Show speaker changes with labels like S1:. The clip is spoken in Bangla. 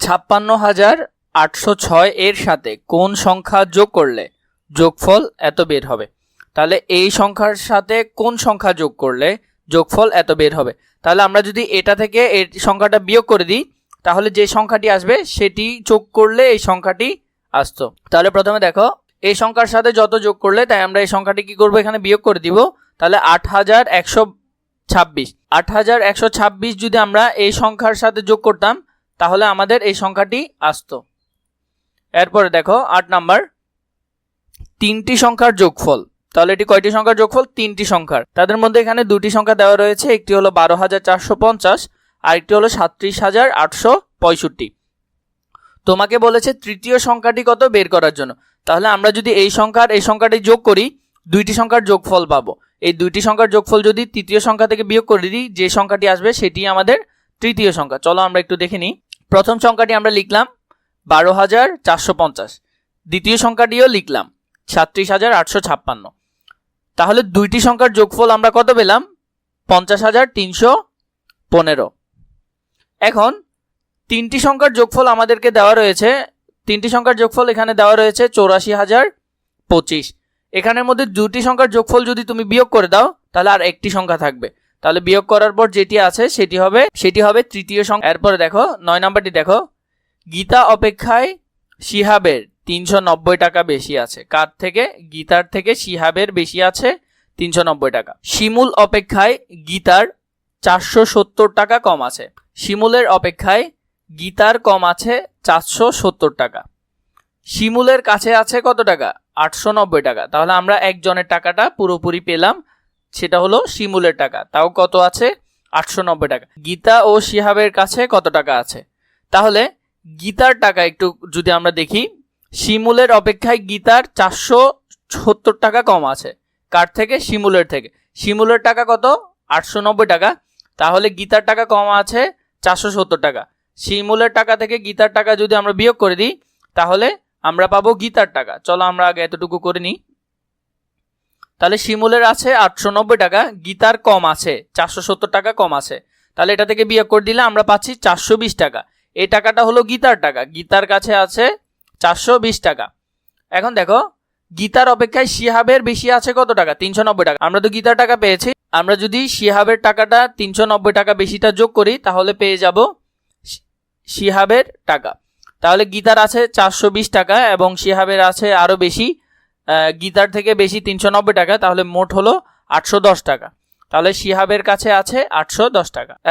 S1: ছাপ্পান্ন হাজার আটশো ছয় এর সাথে কোন সংখ্যা যোগ করলে যোগফল এত বের হবে? তাহলে এই সংখ্যার সাথে কোন সংখ্যা যোগ করলে যোগফল এত বের হবে? তাহলে আমরা যদি এটা থেকে এর সংখ্যাটা বিয়োগ করে দিই, তাহলে যে সংখ্যাটি আসবে সেটি যোগ করলে এই সংখ্যাটি আসতো। তাহলে প্রথমে দেখো, এই সংখ্যার সাথে যত যোগ করলে তাই আমরা এই সংখ্যাটি কি করব? এখানে বিয়োগ করে দিব। তাহলে আট হাজার একশো ছাব্বিশ। আট হাজার একশো ছাব্বিশ যদি আমরা এই সংখ্যার সাথে যোগ করতাম তাহলে আমাদের এই সংখ্যাটি আসতো। এরপরে দেখো, আট নাম্বার। তিনটি সংখ্যার যোগফল। তাহলে এটি কয়টি সংখ্যার যোগফল? তিনটি সংখ্যার। তাদের মধ্যে এখানে দুটি সংখ্যা দেওয়া রয়েছে, একটি হলো বারো হাজার চারশো পঞ্চাশ, আর একটি হলো সাতত্রিশ হাজার আটশো পঁয়ষট্টি। তোমাকে বলেছে তৃতীয় সংখ্যাটি কত? বের করার জন্য। তাহলে আমরা যদি এই সংখ্যার, এই সংখ্যাটি যোগ করি, দুইটি সংখ্যার যোগফল পাবো। এই দুইটি সংখ্যার যোগফল যদি তৃতীয় সংখ্যা থেকে বিয়োগ করে দিই, যে সংখ্যাটি আসবে সেটি আমাদের তৃতীয় সংখ্যা। চলো আমরা একটু দেখে নিই। প্রথম সংখ্যাটি আমরা লিখলাম বারো হাজার চারশো পঞ্চাশ। দ্বিতীয় সংখ্যাটিও লিখলাম সাতত্রিশ হাজার আটশো ছাপ্পান্ন। তাহলে দুইটি সংখ্যার যোগফল আমরা কত পেলাম? পঞ্চাশ হাজার তিনশো পনেরো। এখন তিনটি সংখ্যার যোগফল আমাদেরকে দেওয়া রয়েছে, তিনটি সংখ্যার যোগফল এখানে দেওয়া রয়েছে চৌরাশি হাজার পঁচিশ। এখানের মধ্যে দুটি সংখ্যার যোগফল যদি তুমি বিয়োগ করে দাও, তাহলে আর একটি সংখ্যা থাকবে। তাহলে বিয়োগ করার পর যেটি আছে সেটি হবে সেটি হবে তৃতীয় সংখ্যা এরপরে দেখো, নয় নাম্বারটি দেখো। গীতা অপেক্ষায় শিহাবের তিনশো নব্বই টাকা বেশি আছে। কার থেকে? গীতার থেকে শিহাবের বেশি আছে তিনশো নব্বই টাকা। শিমুল অপেক্ষায় গীতার চারশো সত্তর টাকা কম আছে। শিমুলের অপেক্ষায় গীতার কম আছে চারশো সত্তর টাকা। শিমুলের কাছে আছে কত টাকা? আটশো নব্বই টাকা। তাহলে আমরা একজনের টাকাটা পুরোপুরি পেলাম। সেটা হলো শিমুলের টাকা। তাও কত আছে? আটশো নব্বই টাকা। গীতা ও শিহাবের কাছে কত টাকা আছে? তাহলে গীতার টাকা একটু যদি আমরা দেখি, শিমুলের অপেক্ষায় গীতার চারশো সত্তর টাকা কম আছে। কার থেকে? শিমুলের থেকে। শিমুলের টাকা কত? আটশো নব্বই টাকা। তাহলে গীতার টাকা কম আছে চারশো সত্তর টাকা। শিমুলের টাকা থেকে গীতার টাকা যদি আমরা বিয়োগ করে দিই, তাহলে আমরা পাবো গীতার টাকা। চলো আমরা আগে এতটুকু করে নিই। তাহলে শিমুলের আছে আটশো নব্বই টাকা, গীতার কম আছে, চারশো সত্তর টাকা কম আছে। তাহলে এটা থেকে বিয়োগ করে দিলে আমরা পাচ্ছি চারশো বিশ টাকা। এই টাকাটা হলো গীতার টাকা। গীতার কাছে আছে চারশো বিশ টাকা। এখন দেখো, গীতার অপেক্ষায় শিহাবের বেশি আছে কত টাকা? তিনশো নব্বই টাকা। আমরা তো গীতার টাকা পেয়েছি। আমরা যদি শিহাবের টাকাটা তিনশো নব্বই টাকা বেশিটা যোগ করি, তাহলে পেয়ে যাব শিহাবের টাকা। তাহলে গীতার আছে চারশো বিশ টাকা এবং শিহাবের আছে আরও বেশি গীতার থেকে বেশি তিনশো নব্বই টাকা, তাহলে মোট হলো আটশো দশ টাকা। তাহলে শিহাবের কাছে আছে আটশো দশ টাকা।